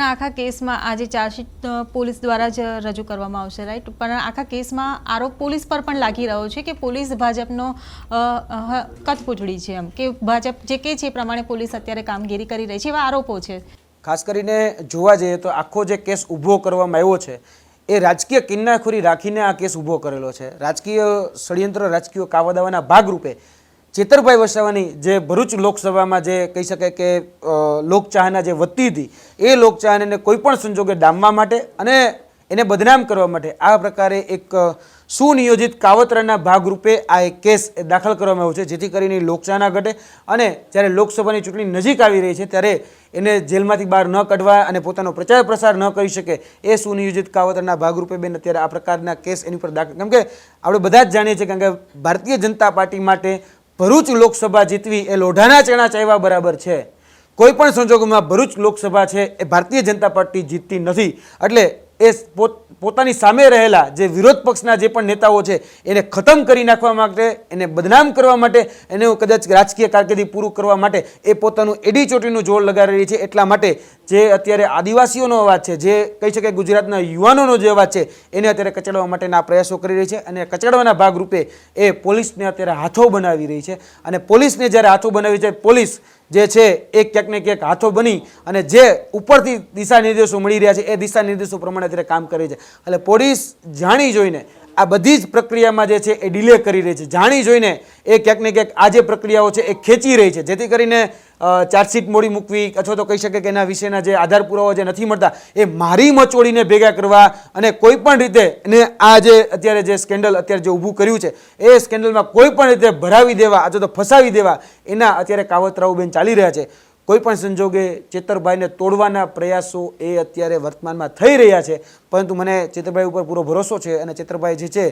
આખા કેસમાં આજે ચાર્જશીટ પોલીસ દ્વારા જ રજૂ કરવામાં આવશે રાઈટ? પણ આખા કેસમાં આરોપ પોલીસ પર પણ લાગી રહ્યો છે કે પોલીસ ભાજપનો અ, છે એમ કે ભાજપ જે કે છે એ પ્રમાણે પોલીસ અત્યારે કામગીરી કરી રહી છે એવા આરોપો છે. ખાસ કરીને જોવા જઈએ તો આખો જે કેસ ઊભો કરવામાં આવ્યો છે એ રાજકીય કિન્નાખોરી રાખીને આ કેસ ઊભો કરેલો છે. રાજકીય ષડયંત્ર રાજકીય કાવાદાવાના ભાગરૂપે ચેતરભાઈ વસાવાની જે ભરૂચ લોકસભામાં જે કહી શકાય કે લોકચાહના જે વધતી હતી, એ લોકચાહનાને કોઈ પણ સંજોગે ડામવા માટે અને એને બદનામ કરવા માટે આ પ્રકારે એક સુનિયોજિત કાવતરાના ભાગરૂપે આ એક કેસ દાખલ કરવામાં આવ્યો છે. જેથી કરીને લોકચાહના ઘટે અને જ્યારે લોકસભાની ચૂંટણી નજીક આવી રહી છે, ત્યારે એને જેલમાંથી બહાર ન કાઢવા અને પોતાનો પ્રચાર પ્રસાર ન કરી શકે એ સુનિયોજિત કાવતરના ભાગરૂપે બેન અત્યારે આ પ્રકારના કેસ એની પર દાખલ. કેમ કે આપણે બધા જ જાણીએ છીએ કારણ કે ભારતીય જનતા પાર્ટી માટે ભરૂચ લોકસભા જીતવી એ લોઢાના ચણા ચાવ્યા બરાબર છે. કોઈ પણ સંજોગોમાં ભરૂચ લોકસભા છે એ ભારતીય જનતા પાર્ટી જીતતી નથી. એટલે એ પોત- પોતાની સામે રહેલા જે વિરોધ પક્ષના જે પણ નેતાઓ છે, એને ખતમ કરી નાખવા માટે, એને બદનામ કરવા માટે, એને કદાચ રાજકીય કારકિર્દી પૂરું કરવા માટે એ પોતાનું એડી ચોટીનું જોર લગાડી રહી છે. એટલા માટે જે અત્યારે આદિવાસીઓનો અવાજ છે, જે કહી શકાય ગુજરાતના યુવાનોનો જે અવાજ છે, એને અત્યારે કચડવા માટેના પ્રયાસો કરી રહી છે અને કચડવાના ભાગરૂપે એ પોલીસને અત્યારે હાથો બનાવી રહી છે. અને પોલીસને જ્યારે હાથો બનાવી છે, પોલીસ જે છે, એ ક્યાંક ને ક્યાંક હાથો બની અને જે ઉપરથી દિશા નિર્દેશો મળી રહ્યા છે, એ દિશા નિર્દેશો પ્રમાણે અત્યારે કામ કરે છે. એટલે પોલીસ જાણી જોઈને આ બધી જ પ્રક્રિયામાં જે છે એ ડિલે કરી રહી છે. જાણી જોઈને એ ક્યાંક ને ક્યાંક આ જે પ્રક્રિયાઓ છે એ ખેંચી રહી છે. જેથી કરીને ચાર્જશીટ મોડી મૂકવી અથવા તો કહી શકે કે એના વિશેના જે આધાર પુરાવા જે નથી મળતા, એ મારી મચોડીને ભેગા કરવા અને કોઈ પણ રીતે એને આ જે અત્યારે જે સ્કેન્ડલ અત્યારે જે ઊભું કર્યું છે, એ સ્કેન્ડલમાં કોઈ પણ રીતે ભરાવી દેવા અથવા તો ફસાવી દેવા એના અત્યારે કાવતરાઓ બેન ચાલી રહ્યા છે. કોઈ પણ સંજોગે ચેતરભાઈને તોડવાના પ્રયાસો એ અત્યારે વર્તમાનમાં થઈ રહ્યા છે. પરંતુ મને ચેતરભાઈ ઉપર પૂરો ભરોસો છે અને ચેતરભાઈ જે છે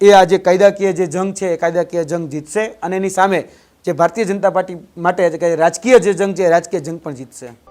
એ આ જે કાયદાકીય જે જંગ છે એ કાયદાકીય જંગ જીતશે અને એની સામે જે ભારતીય જનતા પાર્ટી માટે રાજકીય જે જંગ છે રાજકીય જંગ પણ જીતશે.